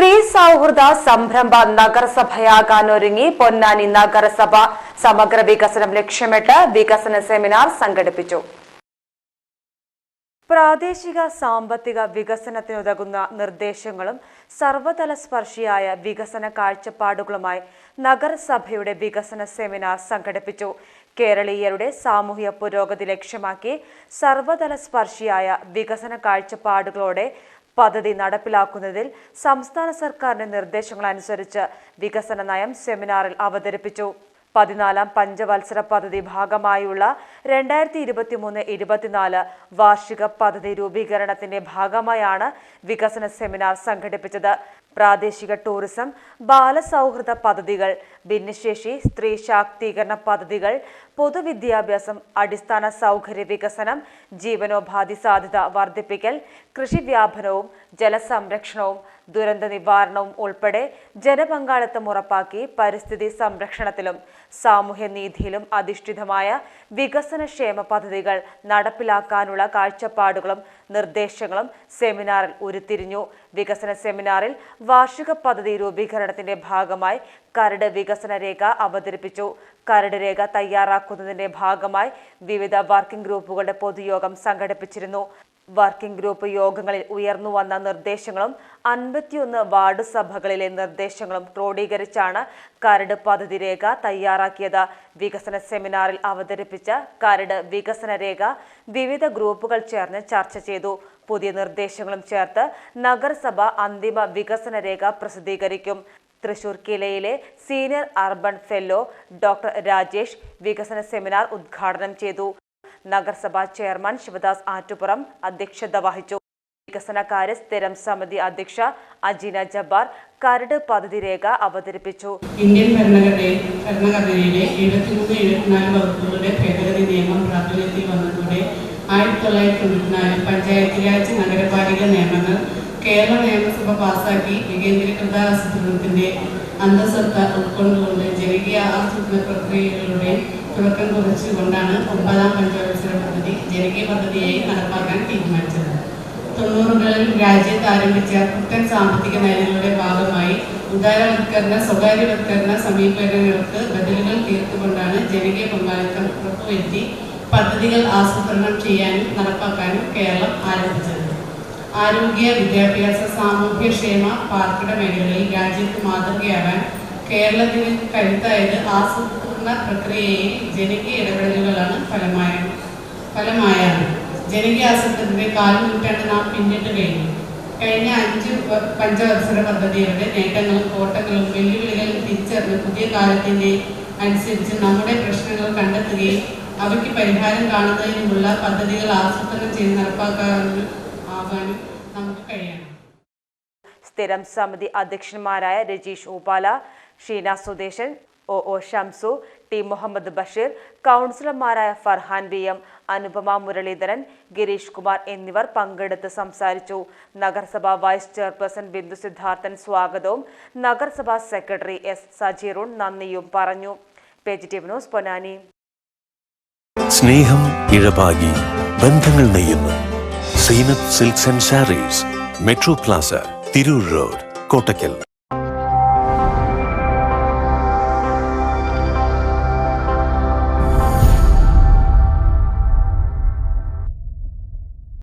സ്ത്രീ സൗഹൃദ സംരംഭ നഗരസഭയാകാനൊരുങ്ങി പൊന്നാനി നഗരസഭ സമഗ്ര വികസനം ലക്ഷ്യമിട്ട് വികസന സെമിനാർ സംഘടിപ്പിച്ചു. പ്രാദേശിക സാമ്പത്തിക വികസനത്തിനുതകുന്ന നിർദ്ദേശങ്ങളും സർവതല സ്പർശിയായ വികസന കാഴ്ചപ്പാടുകളുമായി നഗരസഭയുടെ വികസന സെമിനാർ സംഘടിപ്പിച്ചു. കേരളീയരുടെ സാമൂഹ്യ പുരോഗതി ലക്ഷ്യമാക്കി സർവതല സ്പർശിയായ വികസന കാഴ്ചപ്പാടുകളോടെ പദ്ധതി നടപ്പിലാക്കുന്നതിൽ സംസ്ഥാന സർക്കാരിന്റെ നിർദ്ദേശങ്ങൾ അനുസരിച്ച് വികസന നയം സെമിനാറിൽ അവതരിപ്പിച്ചു. പതിനാലാം പഞ്ചവത്സര പദ്ധതി ഭാഗമായുള്ള രണ്ടായിരത്തി ഇരുപത്തിമൂന്ന് ഇരുപത്തിനാല് വാർഷിക പദ്ധതി രൂപീകരണത്തിന്റെ ഭാഗമായാണ് വികസന സെമിനാർ സംഘടിപ്പിച്ചത്. പ്രാദേശിക ടൂറിസം ബാലസൗഹൃദ പദ്ധതികൾ ഭിന്നശേഷി സ്ത്രീ ശാക്തീകരണ പദ്ധതികൾ പൊതുവിദ്യാഭ്യാസം അടിസ്ഥാന സൗകര്യ വികസനം ജീവനോപാധി സാധ്യത വർദ്ധിപ്പിക്കൽ കൃഷി വ്യാപനവും ജലസംരക്ഷണവും ദുരന്ത നിവാരണവും ഉൾപ്പെടെ ജനപങ്കാളിത്തം ഉറപ്പാക്കി പരിസ്ഥിതി സംരക്ഷണത്തിലും സാമൂഹ്യനീതിയിലും അധിഷ്ഠിതമായ വികസനക്ഷേമ പദ്ധതികൾ നടപ്പിലാക്കാനുള്ള കാഴ്ചപ്പാടുകളും നിർദ്ദേശങ്ങളും സെമിനാറിൽ ഉരുത്തിരിഞ്ഞു. വികസന സെമിനാറിൽ വാർഷിക പദ്ധതി രൂപീകരണത്തിന്റെ ഭാഗമായി കരട് വികസന രേഖ അവതരിപ്പിച്ചു. കരട് രേഖ തയ്യാറാക്കുന്നതിന്റെ ഭാഗമായി വിവിധ വർക്കിംഗ് ഗ്രൂപ്പുകളുടെ പൊതുയോഗം സംഘടിപ്പിച്ചിരുന്നു. വർക്കിംഗ് ഗ്രൂപ്പ് യോഗങ്ങളിൽ ഉയർന്നു വന്ന നിർദ്ദേശങ്ങളും അൻപത്തിയൊന്ന് വാർഡ് സഭകളിലെ നിർദ്ദേശങ്ങളും ക്രോഡീകരിച്ചാണ് കരട് പദ്ധതി രേഖ തയ്യാറാക്കിയത്. വികസന സെമിനാറിൽ അവതരിപ്പിച്ച കരട് വികസന രേഖ വിവിധ ഗ്രൂപ്പുകൾ ചേർന്ന് ചർച്ച ചെയ്തു. പുതിയ നിർദ്ദേശങ്ങളും ചേർത്ത് നഗരസഭ അന്തിമ വികസന രേഖ പ്രസിദ്ധീകരിക്കും. Thrissur കിലയിലെ senior urban fellow doctor Rajesh വികസന സെമിനാർ ഉദ്ഘാടനം ചെയ്തു. നഗരസഭാ ചെയർമാൻ ശിവദാസ് ആറ്റുപുറം അധ്യക്ഷത വഹിച്ചു. വികസനകാര്യ സ്ഥിരം സമിതി അധ്യക്ഷ അജീന ജബ്ബാർ കരട് പദ്ധതി രേഖ അവതരിപ്പിച്ചു. ഇന്ത്യൻ ഭരണഘടനയിലെ എഴുപത്തിമൂന്ന് എഴുപത്തിനാല് വകുപ്പുകളുടെ ഭേദഗതി നിയമം പ്രാബല്യത്തിൽ വന്നതോടെ ആയിരത്തി തൊള്ളായിരത്തി തൊണ്ണൂറ്റിനാലിൽ പഞ്ചായത്ത് രാജ് നഗരപാലിക നിയമങ്ങൾ കേരള നിയമസഭ പാസാക്കി വികേന്ദ്രീകൃത ആസൂത്രണത്തിന്റെ അന്തസത്ത ഉൾക്കൊണ്ടുകൊണ്ട് ജനകീയ ആസൂത്രണ പ്രക്രിയകളുടെ തുടക്കം കുറിച്ചുകൊണ്ടാണ് ഒമ്പതാം പഞ്ചവത്സര പദ്ധതി ജനകീയ പദ്ധതിയായി നടപ്പാക്കാൻ തീരുമാനിച്ചത്. തൊണ്ണൂറുകളിൽ രാജ്യത്ത് ആരംഭിച്ച പുത്തൻ സാമ്പത്തിക നയങ്ങളുടെ ഭാഗമായി ഉദാരവൽക്കരണ സ്വകാര്യവൽക്കരണ സമീപനങ്ങൾക്ക് ബദലുകൾ തീർത്തുകൊണ്ടാണ് ജനകീയ പങ്കാളിത്തം ഉറപ്പുവരുത്തി പദ്ധതികൾ ആസൂത്രണം ചെയ്യാനും നടപ്പാക്കാനും കേരളം ആരംഭിച്ചത്. ആരോഗ്യ വിദ്യാഭ്യാസ സാമൂഹ്യക്ഷേമ പാർപ്പിട മേഖലകളിൽ രാജ്യത്ത് മാതൃകയാകാൻ കേരളത്തിന് കരുത്തായത് ആസൂത്രണ പ്രക്രിയയിൽ ജനകീയ ഇടപെടലുകളാണ് ഫലമായ ഫലമായാണ്. ജനകീയ ആസൂത്രണത്തിന്റെ കാൽ നൂറ്റാണ്ട് നാം പിന്നിട്ട് കഴിഞ്ഞു. കഴിഞ്ഞ അഞ്ച് പഞ്ചവത്സര പദ്ധതിയുടെ നേട്ടങ്ങളും കോട്ടങ്ങളും വെല്ലുവിളികളും തിരിച്ചറിഞ്ഞ് പുതിയ കാലത്തിന്റെ അനുസരിച്ച് നമ്മുടെ പ്രശ്നങ്ങൾ കണ്ടെത്തുകയും അവയ്ക്ക് പരിഹാരം കാണുന്നതിനുമുള്ള പദ്ധതികൾ ആസൂത്രണം ചെയ്ത് നടപ്പാക്കാനും ആകാനും നമുക്ക് കഴിയണം. സ്ഥിരം സമിതി അധ്യക്ഷന്മാരായ Rajeesh Oopala Sheena Sudeshan O O Shamsu T Muhammad Basheer കൗൺസിലർമാരായ ഫർഹാൻ വി എം അനുപമ മുരളീധരൻ ഗിരീഷ് കുമാർ എന്നിവർ പങ്കെടുത്ത് സംസാരിച്ചു. നഗരസഭാ വൈസ് ചെയർപേഴ്സൺ ബിന്ദു സിദ്ധാർത്ഥൻ സ്വാഗതവും നഗരസഭാ സെക്രട്ടറി എസ് സജീറുൺ നന്ദിയും പറഞ്ഞു. Positive news Ponnani. സ്നേഹം ഇഴപാകി ബന്ധങ്ങൾ നെയ്യുന്നു. Zeenath silks and sarees metro plaza Tirur road Kottakkal.